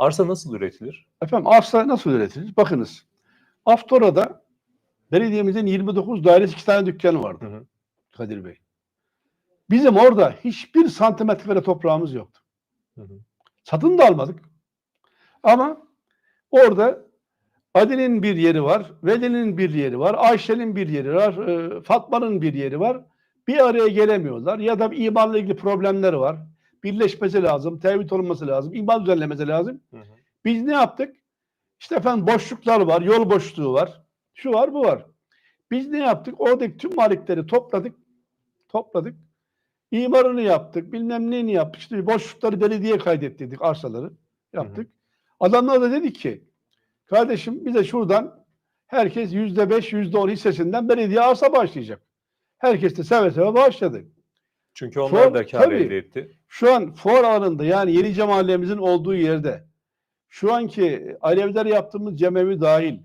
Arsa nasıl üretilir? Efendim arsa nasıl üretilir? Bakınız. Aftora'da belediyemizin 29 dairesi iki tane dükkanı vardı. Hı hı. Kadir Bey. Bizim orada hiçbir santimetre kare toprağımız yoktu. Hı hı. Satın da almadık. Ama orada Adi'nin bir yeri var, Veli'nin bir yeri var, Ayşe'nin bir yeri var, e, Fatma'nın bir yeri var. Bir araya gelemiyorlar ya da bir imanla ilgili problemleri var. Birleşmesi lazım, tevhid olması lazım, iman düzenlemesi lazım. Hı hı. Biz ne yaptık? İşte efendim boşluklar var, yol boşluğu var, şu var, bu var. Biz ne yaptık? Oradaki tüm malikleri topladık, topladık. İmarını yaptık, bilmem neyini yaptık. İşte boşlukları belediye kaydettirdik, arsaları yaptık. Adamlar da dedi ki, kardeşim bize şuradan herkes yüzde beş, yüzde on hissesinden belediye arsa başlayacak. Herkes de seve seve başladı. Çünkü onlar Çok- da kar tabii. elde etti. Şu an fuar alanında yani Yenice mahallemizin olduğu yerde şu anki Aleviler yaptığımız cemevi dahil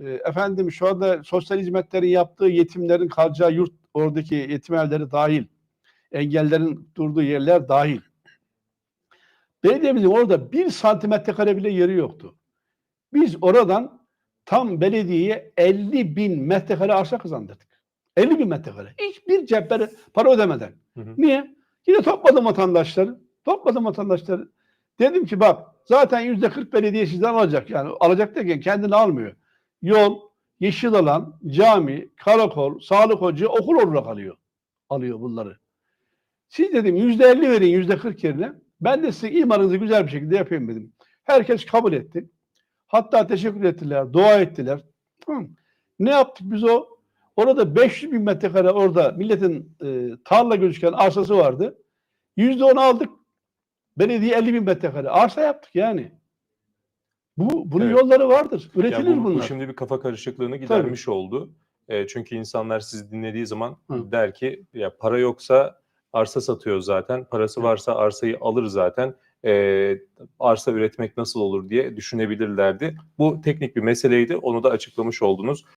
e, efendim şu anda sosyal hizmetlerin yaptığı yetimlerin kalacağı yurt oradaki yetim evleri dahil engellerin durduğu yerler dahil. Belediyemizin orada bir santimetre kare bile yeri yoktu. Biz oradan tam belediyeye 50 bin metrekare arsa kazandırdık. 50 bin metrekare. Hiçbir cephede para ödemeden. Hı hı. Niye? Yine topladım vatandaşları. Topladım vatandaşları. Dedim ki bak zaten yüzde 40 belediye sizden alacak. Yani alacak derken kendini almıyor. Yol, yeşil alan, cami, karakol, sağlık ocağı, okul olarak alıyor. Alıyor bunları. Siz dedim yüzde 50 verin yüzde 40 yerine. Ben de size imarınızı güzel bir şekilde yapayım dedim. Herkes kabul etti. Hatta teşekkür ettiler, dua ettiler. Ne yaptık biz o? Orada 500 bin metrekare orada milletin e, tarla gözüken arsası vardı. Yüzde onu aldık. Belediye 50 bin metrekare arsa yaptık yani. Bu bunun Evet. yolları vardır. Üretilir bu, bu bunlar. şimdi bir kafa karışıklığını gidermiş oldu. E, çünkü insanlar sizi dinlediği zaman Hı. der ki ya para yoksa arsa satıyor zaten. Parası Hı. varsa arsayı alır zaten. E, arsa üretmek nasıl olur diye düşünebilirlerdi. Bu teknik bir meseleydi. Onu da açıklamış oldunuz.